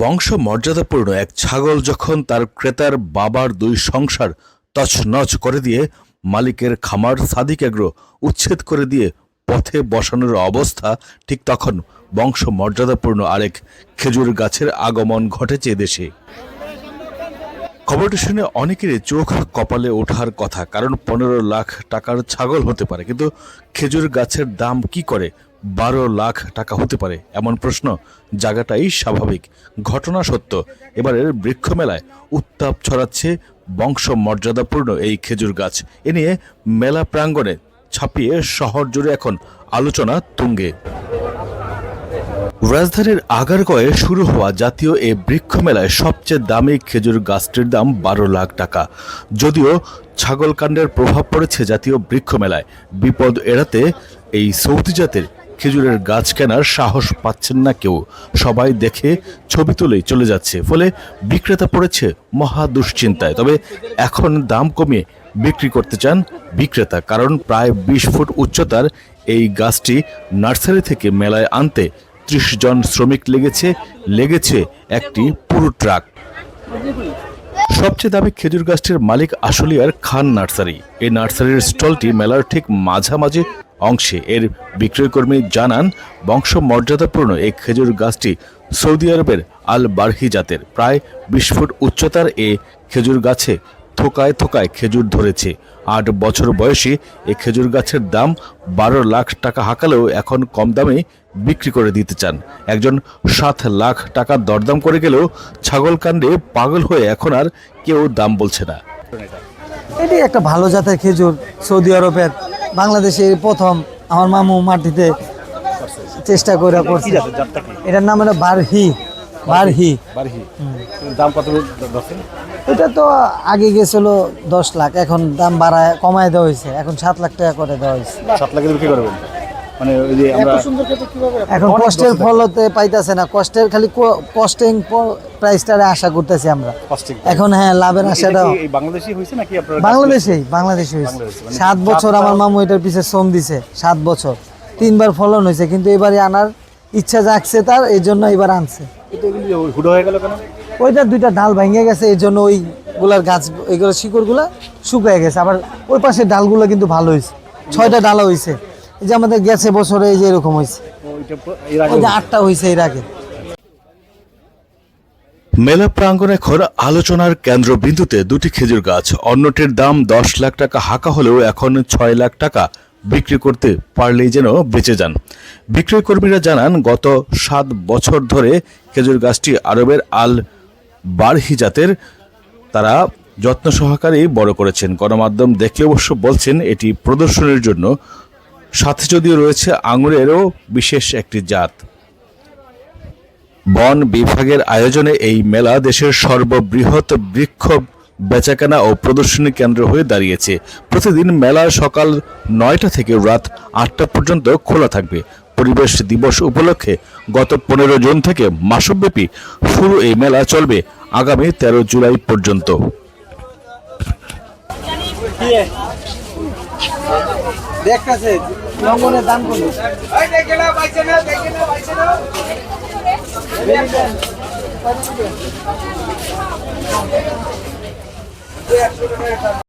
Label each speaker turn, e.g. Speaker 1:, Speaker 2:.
Speaker 1: বংশ মর্যাদাপূর্ণ এক ছাগল যখন তার ক্রেতার বাবার দুই সংসার তছনছ করে দিয়ে মালিকের খামার সাদিক এগ্রো উচ্ছেদ করে দিয়ে পথে বসানোর অবস্থা, ঠিক তখন বংশ মর্যাদাপূর্ণ আরেক খেজুর গাছের আগমন ঘটেছে দেশে। খবরটি শুনে অনেকেরই চোখ কপালে ওঠার কথা, কারণ পনেরো লাখ টাকার ছাগল হতে পারে, কিন্তু খেজুর গাছের দাম কি করে বারো লাখ টাকা হতে পারে এমন প্রশ্ন, জায়গাটাই স্বাভাবিক। ঘটনা সত্য। এবারের বৃক্ষ মেলায় উত্তাপ ছড়াচ্ছে বংশ মর্যাদাপূর্ণ এই খেজুর গাছ। এ নিয়ে মেলা প্রাঙ্গণে ছাপিয়ে শহর জুড়ে এখন আলোচনা তুঙ্গে। রাজধানীর আগারগয়ে শুরু হওয়া জাতীয় এই বৃক্ষ মেলায় সবচেয়ে দামি খেজুর গাছটির দাম বারো লাখ টাকা। যদিও ছাগলকাণ্ডের প্রভাব পড়েছে জাতীয় বৃক্ষ মেলায় বিপদ এড়াতে এই সৌদি জাতের খেজুরের গাছ কেনার সাহস পাচ্ছেন না কেউ। সবাই দেখে ছবি তুলেই চলে যাচ্ছে। ফলে বিক্রেতা পড়েছে মহা দুশ্চিন্তায়। তবে এখন দাম কমিয়ে বিক্রি করতে চান বিক্রেতা, কারণ প্রায় বিশ ফুট উচ্চতার এই গাছটি নার্সারি থেকে মেলায় আনতে ত্রিশ জন শ্রমিক লেগেছে লেগেছে একটি পুরো ট্রাক। সবচেয়ে দামি খেজুর গাছটির মালিক আশুলিয়ার খান নার্সারি। এই নার্সারির স্টলটি মেলার ঠিক মাঝামাঝি অংশে এর বিক্রয়কর্মী জানান বংশ মর্যাদাপূর্ণ এই খেজুর গাছটি সৌদি আরবের আল বারহি জাতের। প্রায় বিশ ফুট উচ্চতার এ খেজুর গাছে থোকায় থোকায় খেজুর ধরেছে। আট বছর বয়সী এই খেজুর গাছের দাম বারো লাখ টাকা হাঁকালেও এখন কম দামে বিক্রি করে দিতে চান। একজন সাত লাখ টাকা দরদাম করে গেলেও ছাগল কাণ্ডে পাগল হয়ে এখন আর কেউ দাম বলছে না।
Speaker 2: এটি একটা ভালো জাতের খেজুর সৌদি আরবের বাংলাদেশে এই প্রথম আমার মামু মাটিতে চেষ্টা করে করছে। এটার নাম হলো বারহি বারহি।
Speaker 3: দাম কত
Speaker 2: এটা তো আগে গেছিল দশ লাখ এখন দাম বাড়ায় কমায় দেওয়া হয়েছে। এখন সাত লাখ টাকা করে দেওয়া হয়েছে।
Speaker 3: সাত লাখের বিক্রি করবেন মানে ওই যে আমরা
Speaker 2: এখন কষ্টের ফলতে পাইতেছে না। কষ্টের খালি কস্টিং প্রাইসটারে আশা করতেছি আমরা। এখন হ্যাঁ লাভের আশাটাও।
Speaker 3: এই বাংলাদেশি হয়েছে নাকি আপনার
Speaker 2: বাংলাদেশেই বাংলাদেশে হয়েছে।
Speaker 3: মানে
Speaker 2: সাত বছর আমার মামু এটার পিছে শ্রম দিছে সাত বছর। তিনবার ফলন হয়েছে কিন্তু এবারে আনার ইচ্ছা জাগছে তার এই জন্য এবার আনছে। ওইটা দুইটা ডাল ভেঙে গেছে এই জন্য ওই গুলার গাছ ওইগুলো শিকড়গুলা শুকিয়ে গেছে। আবার ওই পাশে ডালগুলো কিন্তু ভালো হয়েছে। ছয়টা ডালা হয়েছে। এই যে আমাদের গেছে বছরে এই যে এরকম হয়েছে।
Speaker 3: ওইটা
Speaker 2: আটটা হয়েছে এর আগে।
Speaker 1: মেলা প্রাঙ্গণে এখন আলোচনার কেন্দ্রবিন্দুতে দুটি খেজুর গাছ। অন্যটির দাম দশ লাখ টাকা হাঁকা হলেও এখন ছয় লাখ টাকা বিক্রি করতে পারলেই যেন বেঁচে যান। বিক্রয় কর্মীরা জানান, গত সাত বছর ধরে খেজুর গাছটি আরবের আল বারহি জাতের। তারা যত্ন সহকারেই বড় করেছেন। গণমাধ্যম দেখলে অবশ্য বলছেন, এটি প্রদর্শনের জন্য। সাথে যদিও রয়েছে আঙুরেরও বিশেষ একটি জাত। বন বিভাগের আয়োজনে এই মেলা দেশের সর্ববৃহৎ বৃক্ষ বেচাকেনা ও প্রদর্শনী কেন্দ্র হয়ে দাঁড়িয়েছে। প্রতিদিন মেলা সকাল নয়টা থেকে রাত আটটা পর্যন্ত খোলা থাকবে। পরিবেশ দিবস উপলক্ষে গত পনেরো জুন থেকে মাসব্যাপী শুরু এই মেলা চলবে আগামী তেরো জুলাই পর্যন্ত।
Speaker 2: দেখতেছে লঙ্ঘনের দাম কত